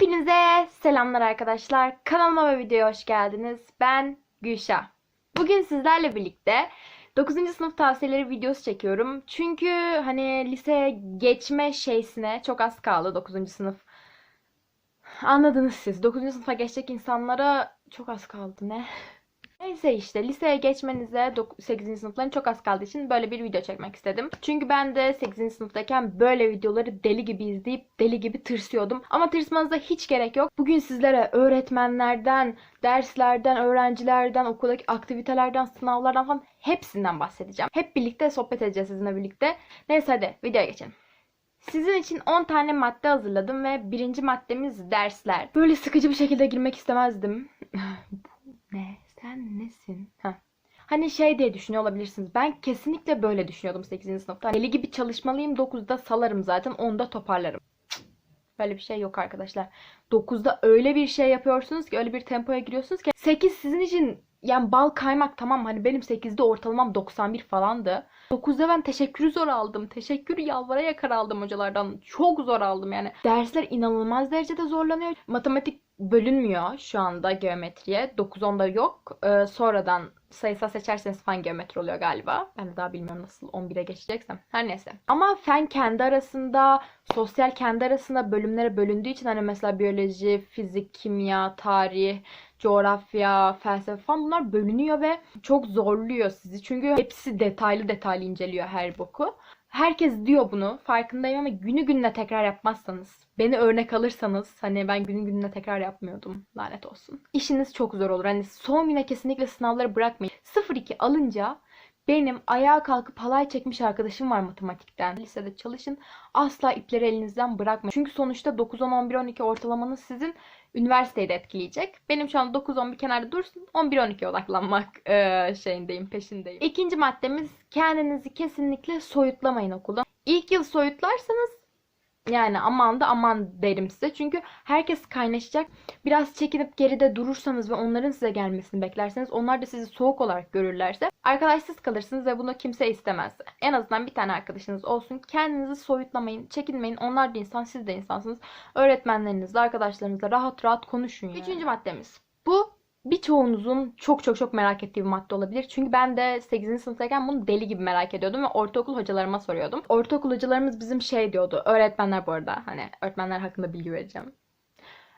Hepinize selamlar arkadaşlar. Kanalıma ve videoya hoş geldiniz. Ben Gülşah. Bugün sizlerle birlikte 9. sınıf tavsiyeleri videosu çekiyorum. Çünkü hani liseye geçme şeysine çok az kaldı 9. sınıf. Anladınız siz. 9. sınıfa geçecek insanlara çok az kaldı ne? Neyse işte liseye geçmenize 8. sınıfların çok az kaldığı için böyle bir video çekmek istedim. Çünkü ben de 8. sınıftayken böyle videoları deli gibi izleyip deli gibi tırsıyordum. Ama tırsmanıza hiç gerek yok. Bugün sizlere öğretmenlerden, derslerden, öğrencilerden, okuldaki aktivitelerden, sınavlardan falan hepsinden bahsedeceğim. Hep birlikte sohbet edeceğiz sizinle birlikte. Neyse hadi videoya geçelim. Sizin için 10 tane madde hazırladım ve birinci maddemiz dersler. Böyle sıkıcı bir şekilde girmek istemezdim. Ne? Sen nesin? Heh. Hani şey diye düşünüyor olabilirsiniz. Ben kesinlikle böyle düşünüyordum 8. sınıfta. Deli gibi çalışmalıyım. 9'da salarım zaten. 10'da toparlarım. Böyle bir şey yok arkadaşlar. 9'da öyle bir şey yapıyorsunuz ki öyle bir tempoya giriyorsunuz ki 8 sizin için yani bal kaymak tamam hani benim 8'de ortalamam 91 falandı. 9'da ben teşekkürü zor aldım. Teşekkür yalvara yakar aldım hocalardan. Çok zor aldım yani. Dersler inanılmaz derecede zorlanıyor. Matematik bölünmüyor şu anda geometriye. 9-10'da yok. Ee, sonradan sayısal seçerseniz fen geometri oluyor galiba. Ben de daha bilmiyorum nasıl 11'e geçeceksem. Her neyse. Ama fen kendi arasında, sosyal kendi arasında bölümlere bölündüğü için hani mesela biyoloji, fizik, kimya, tarih, coğrafya, felsefe falan bunlar bölünüyor ve çok zorluyor sizi. Çünkü hepsi detaylı detaylı inceliyor her boku. Herkes diyor bunu farkındayım ama günü gününe tekrar yapmazsanız, beni örnek alırsanız hani ben günü gününe tekrar yapmıyordum lanet olsun. İşiniz çok zor olur. Hani son güne kesinlikle sınavları bırakmayın. 0-2 alınca benim ayağa kalkıp halay çekmiş arkadaşım var matematikten. Lisede çalışın. Asla ipleri elinizden bırakmayın. Çünkü sonuçta 9, 10, 11, 12 ortalamanız sizin üniversiteyi de etkileyecek. Benim şu an 9, 10 bir kenarda dursun. 11, 12'ye odaklanmak e, şeyindeyim, peşindeyim. İkinci maddemiz kendinizi kesinlikle soyutlamayın okulda. İlk yıl soyutlarsanız yani aman da aman derim size. Çünkü herkes kaynaşacak. Biraz çekinip geride durursanız ve onların size gelmesini beklerseniz onlar da sizi soğuk olarak görürlerse arkadaşsız kalırsınız ve bunu kimse istemez. En azından bir tane arkadaşınız olsun. Kendinizi soyutlamayın, çekinmeyin. Onlar da insan, siz de insansınız. Öğretmenlerinizle, arkadaşlarınızla rahat rahat konuşun yani. Üçüncü maddemiz. Bu birçoğunuzun çok çok çok merak ettiği bir madde olabilir. Çünkü ben de 8. sınıftayken bunu deli gibi merak ediyordum ve ortaokul hocalarıma soruyordum. Ortaokul hocalarımız bizim şey diyordu. Öğretmenler bu arada hani öğretmenler hakkında bilgi vereceğim.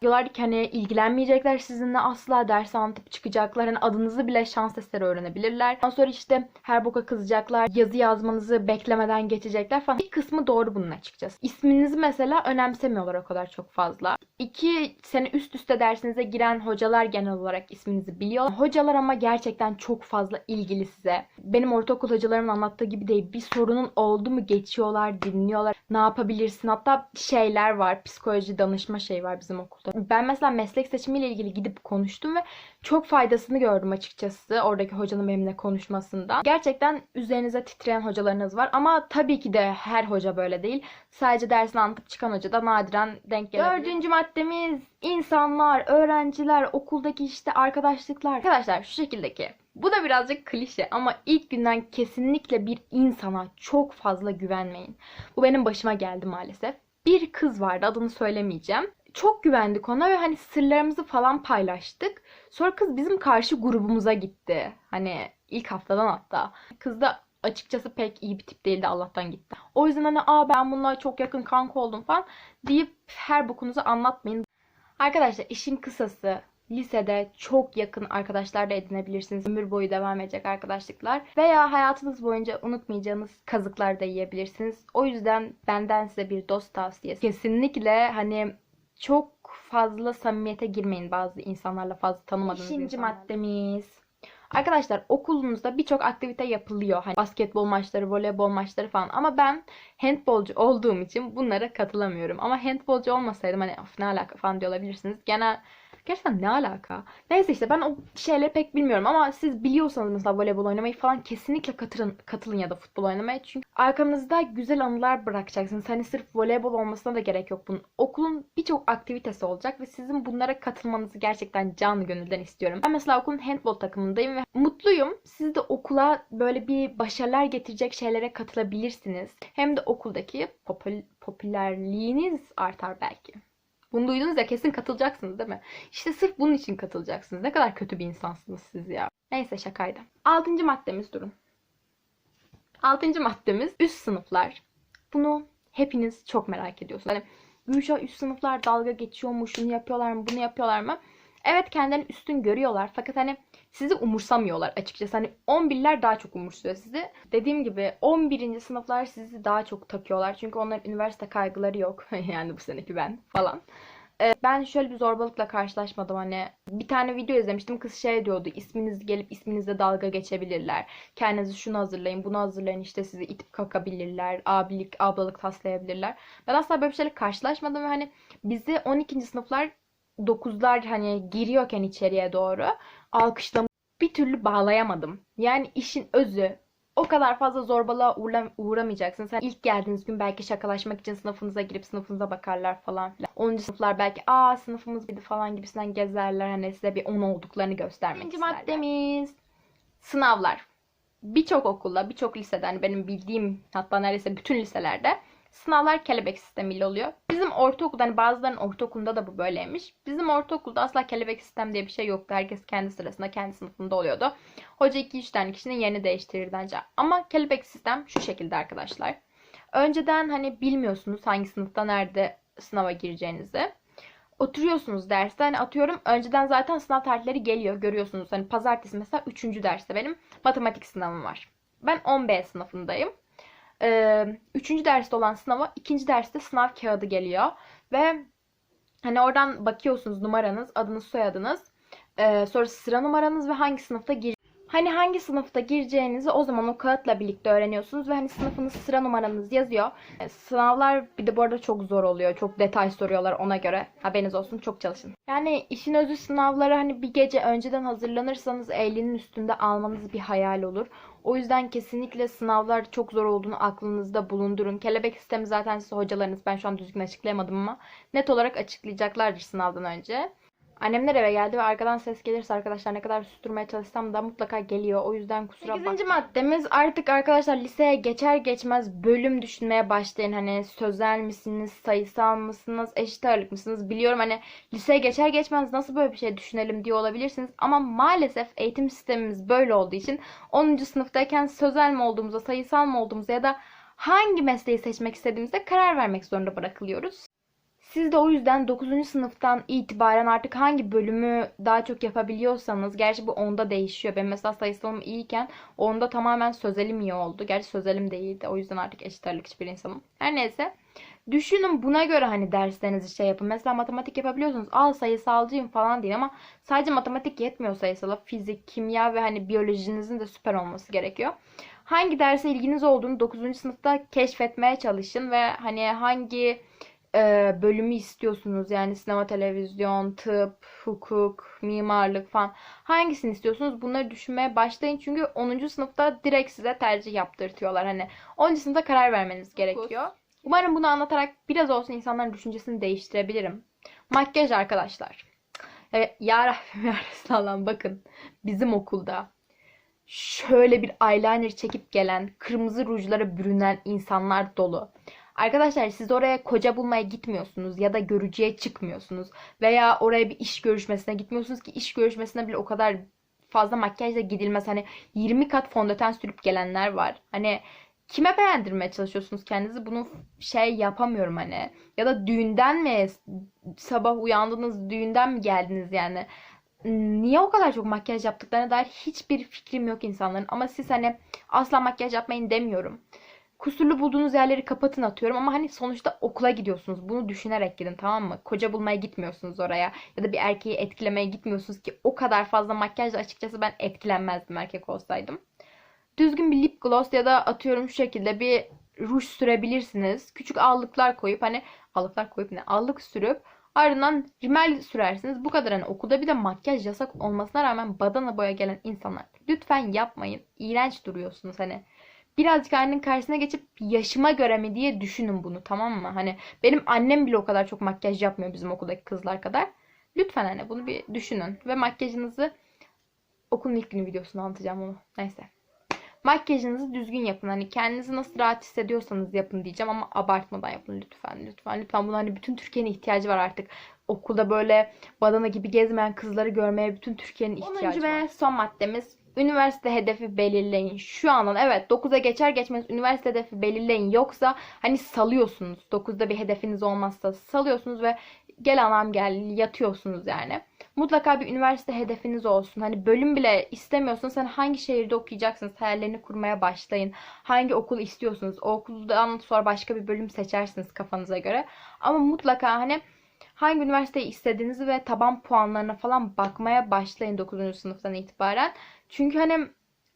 Diyorlardı ki hani ilgilenmeyecekler sizinle asla ders anlatıp çıkacaklar. Hani adınızı bile şans eseri öğrenebilirler. Ondan sonra işte her boka kızacaklar. Yazı yazmanızı beklemeden geçecekler falan. Bir kısmı doğru bunun açıkçası. İsminizi mesela önemsemiyorlar o kadar çok fazla. İki sene üst üste dersinize giren hocalar genel olarak isminizi biliyor. Hocalar ama gerçekten çok fazla ilgili size. Benim ortaokul hocalarımın anlattığı gibi değil. Bir sorunun oldu mu geçiyorlar, dinliyorlar. Ne yapabilirsin? Hatta şeyler var. Psikoloji danışma şey var bizim okulda. Ben mesela meslek seçimiyle ilgili gidip konuştum ve çok faydasını gördüm açıkçası oradaki hocanın benimle konuşmasından. Gerçekten üzerinize titreyen hocalarınız var ama tabii ki de her hoca böyle değil. Sadece dersini anlatıp çıkan hoca da nadiren denk gelebilir. Dördüncü maddemiz insanlar, öğrenciler, okuldaki işte arkadaşlıklar. Arkadaşlar şu şekildeki bu da birazcık klişe ama ilk günden kesinlikle bir insana çok fazla güvenmeyin. Bu benim başıma geldi maalesef. Bir kız vardı adını söylemeyeceğim çok güvendik ona ve hani sırlarımızı falan paylaştık. Sonra kız bizim karşı grubumuza gitti. Hani ilk haftadan hatta. Kız da açıkçası pek iyi bir tip değildi Allah'tan gitti. O yüzden hani aa ben bununla çok yakın kanka oldum falan deyip her bokunuzu anlatmayın. Arkadaşlar işin kısası lisede çok yakın arkadaşlar da edinebilirsiniz. Ömür boyu devam edecek arkadaşlıklar. Veya hayatınız boyunca unutmayacağınız kazıklar da yiyebilirsiniz. O yüzden benden size bir dost tavsiyesi. Kesinlikle hani çok fazla samimiyete girmeyin bazı insanlarla fazla tanımadığınız İkinci insanlarla. maddemiz. Arkadaşlar okulunuzda birçok aktivite yapılıyor. Hani basketbol maçları, voleybol maçları falan. Ama ben handbolcu olduğum için bunlara katılamıyorum. Ama handbolcu olmasaydım hani of ne alaka falan diyor olabilirsiniz. Genel Gerçekten ne alaka? Neyse işte ben o şeyleri pek bilmiyorum ama siz biliyorsanız mesela voleybol oynamayı falan kesinlikle katılın, katılın ya da futbol oynamaya. Çünkü arkanızda güzel anılar bırakacaksınız. Hani sırf voleybol olmasına da gerek yok bunun. Okulun birçok aktivitesi olacak ve sizin bunlara katılmanızı gerçekten canı gönülden istiyorum. Ben mesela okulun handball takımındayım ve mutluyum. Siz de okula böyle bir başarılar getirecek şeylere katılabilirsiniz. Hem de okuldaki popül popülerliğiniz artar belki. Bunu duydunuz ya kesin katılacaksınız değil mi? İşte sırf bunun için katılacaksınız. Ne kadar kötü bir insansınız siz ya. Neyse şakaydı. Altıncı maddemiz durun. Altıncı maddemiz üst sınıflar. Bunu hepiniz çok merak ediyorsunuz. Hani Gülşah üst sınıflar dalga geçiyor mu? Şunu yapıyorlar mı? Bunu yapıyorlar mı? Evet kendilerini üstün görüyorlar. Fakat hani sizi umursamıyorlar açıkçası. Hani 11'ler daha çok umursuyor sizi. Dediğim gibi 11. sınıflar sizi daha çok takıyorlar. Çünkü onların üniversite kaygıları yok. yani bu seneki ben falan. Ee, Ben şöyle bir zorbalıkla karşılaşmadım hani bir tane video izlemiştim kız şey diyordu isminiz gelip isminizle dalga geçebilirler kendinizi şunu hazırlayın bunu hazırlayın işte sizi itip kakabilirler abilik ablalık taslayabilirler ben asla böyle bir şeyle karşılaşmadım ve hani bizi 12. sınıflar 9'lar hani giriyorken içeriye doğru alkışlam bir türlü bağlayamadım yani işin özü o kadar fazla zorbalığa uğra- uğramayacaksın. Sen ilk geldiğiniz gün belki şakalaşmak için sınıfınıza girip sınıfınıza bakarlar falan filan. 10. sınıflar belki aa sınıfımız bir falan gibisinden gezerler. Hani size bir 10 olduklarını göstermek İkinci isterler. maddemiz sınavlar. Birçok okulda, birçok lisede hani benim bildiğim hatta neredeyse bütün liselerde sınavlar kelebek sistemiyle oluyor. Bizim ortaokulda hani bazılarının ortaokulunda da bu böyleymiş. Bizim ortaokulda asla kelebek sistem diye bir şey yoktu. Herkes kendi sırasında kendi sınıfında oluyordu. Hoca 2-3 tane kişinin yerini değiştirirdi ancak. Ama kelebek sistem şu şekilde arkadaşlar. Önceden hani bilmiyorsunuz hangi sınıfta nerede sınava gireceğinizi. Oturuyorsunuz derste hani atıyorum önceden zaten sınav tarihleri geliyor görüyorsunuz. Hani pazartesi mesela 3. derste benim matematik sınavım var. Ben 10B sınıfındayım. Ee, üçüncü derste olan sınava ikinci derste sınav kağıdı geliyor. Ve hani oradan bakıyorsunuz numaranız, adınız, soyadınız. Ee, sonra sıra numaranız ve hangi sınıfta gir Hani hangi sınıfta gireceğinizi o zaman o kağıtla birlikte öğreniyorsunuz ve hani sınıfınız sıra numaranız yazıyor. Ee, Sınavlar bir de bu arada çok zor oluyor. Çok detay soruyorlar ona göre. Haberiniz olsun çok çalışın. Yani işin özü sınavlara hani bir gece önceden hazırlanırsanız elinin üstünde almanız bir hayal olur. O yüzden kesinlikle sınavlar çok zor olduğunu aklınızda bulundurun. Kelebek sistemi zaten size hocalarınız ben şu an düzgün açıklayamadım ama net olarak açıklayacaklardır sınavdan önce. Annemler eve geldi ve arkadan ses gelirse arkadaşlar ne kadar susturmaya çalışsam da mutlaka geliyor. O yüzden kusura bakmayın. 8. maddemiz artık arkadaşlar liseye geçer geçmez bölüm düşünmeye başlayın. Hani sözel misiniz, sayısal mısınız, eşit ağırlık mısınız? Biliyorum hani liseye geçer geçmez nasıl böyle bir şey düşünelim diye olabilirsiniz. Ama maalesef eğitim sistemimiz böyle olduğu için 10. sınıftayken sözel mi olduğumuza, sayısal mı olduğumuza ya da hangi mesleği seçmek istediğimizde karar vermek zorunda bırakılıyoruz. Siz de o yüzden 9. sınıftan itibaren artık hangi bölümü daha çok yapabiliyorsanız, gerçi bu onda değişiyor. Ben mesela sayısalım iyiyken onda tamamen sözelim iyi oldu. Gerçi sözelim değildi. O yüzden artık eşit ağırlıkçı bir insanım. Her neyse. Düşünün buna göre hani derslerinizi şey yapın. Mesela matematik yapabiliyorsunuz. Al sayısalcıyım falan değil ama sadece matematik yetmiyor sayısala. Fizik, kimya ve hani biyolojinizin de süper olması gerekiyor. Hangi derse ilginiz olduğunu 9. sınıfta keşfetmeye çalışın ve hani hangi e, bölümü istiyorsunuz? Yani sinema, televizyon, tıp, hukuk, mimarlık falan. Hangisini istiyorsunuz? Bunları düşünmeye başlayın. Çünkü 10. sınıfta direkt size tercih yaptırtıyorlar. Hani 10. sınıfta karar vermeniz gerekiyor. Umarım bunu anlatarak biraz olsun insanların düşüncesini değiştirebilirim. Makyaj arkadaşlar. Evet, ya Rabbim ya Resulallah bakın bizim okulda şöyle bir eyeliner çekip gelen, kırmızı rujlara bürünen insanlar dolu. Arkadaşlar siz oraya koca bulmaya gitmiyorsunuz ya da görücüye çıkmıyorsunuz veya oraya bir iş görüşmesine gitmiyorsunuz ki iş görüşmesine bile o kadar fazla makyajla gidilmez. Hani 20 kat fondöten sürüp gelenler var. Hani kime beğendirmeye çalışıyorsunuz kendinizi? Bunu şey yapamıyorum hani. Ya da düğünden mi sabah uyandınız düğünden mi geldiniz yani? Niye o kadar çok makyaj yaptıklarına dair hiçbir fikrim yok insanların. Ama siz hani asla makyaj yapmayın demiyorum. Kusurlu bulduğunuz yerleri kapatın atıyorum ama hani sonuçta okula gidiyorsunuz. Bunu düşünerek gidin tamam mı? Koca bulmaya gitmiyorsunuz oraya. Ya da bir erkeği etkilemeye gitmiyorsunuz ki o kadar fazla makyajla açıkçası ben etkilenmezdim erkek olsaydım. Düzgün bir lip gloss ya da atıyorum şu şekilde bir ruj sürebilirsiniz. Küçük allıklar koyup hani allıklar koyup ne allık sürüp ardından rimel sürersiniz. Bu kadar hani okulda bir de makyaj yasak olmasına rağmen badana boya gelen insanlar lütfen yapmayın. İğrenç duruyorsunuz hani birazcık aynanın karşısına geçip yaşıma göre mi diye düşünün bunu tamam mı? Hani benim annem bile o kadar çok makyaj yapmıyor bizim okuldaki kızlar kadar. Lütfen hani bunu bir düşünün ve makyajınızı okulun ilk günü videosunu anlatacağım onu. Neyse. Makyajınızı düzgün yapın. Hani kendinizi nasıl rahat hissediyorsanız yapın diyeceğim ama abartmadan yapın lütfen. Lütfen lütfen. Buna hani bütün Türkiye'nin ihtiyacı var artık. Okulda böyle badana gibi gezmeyen kızları görmeye bütün Türkiye'nin ihtiyacı var. ve son maddemiz üniversite hedefi belirleyin. Şu andan evet 9'a geçer geçmez üniversite hedefi belirleyin. Yoksa hani salıyorsunuz. 9'da bir hedefiniz olmazsa salıyorsunuz ve gel anam gel yatıyorsunuz yani. Mutlaka bir üniversite hedefiniz olsun. Hani bölüm bile istemiyorsanız sen hangi şehirde okuyacaksınız? Hayallerini kurmaya başlayın. Hangi okul istiyorsunuz? O okuldan sonra başka bir bölüm seçersiniz kafanıza göre. Ama mutlaka hani hangi üniversiteyi istediğinizi ve taban puanlarına falan bakmaya başlayın 9. sınıftan itibaren. Çünkü hani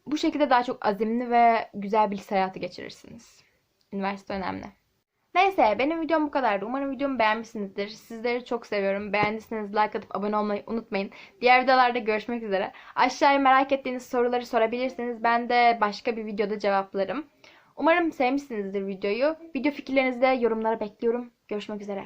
bu şekilde daha çok azimli ve güzel bir lise hayatı geçirirsiniz. Üniversite önemli. Neyse benim videom bu kadardı. Umarım videomu beğenmişsinizdir. Sizleri çok seviyorum. Beğendiyseniz like atıp abone olmayı unutmayın. Diğer videolarda görüşmek üzere. Aşağıya merak ettiğiniz soruları sorabilirsiniz. Ben de başka bir videoda cevaplarım. Umarım sevmişsinizdir videoyu. Video fikirlerinizi de yorumlara bekliyorum. Görüşmek üzere.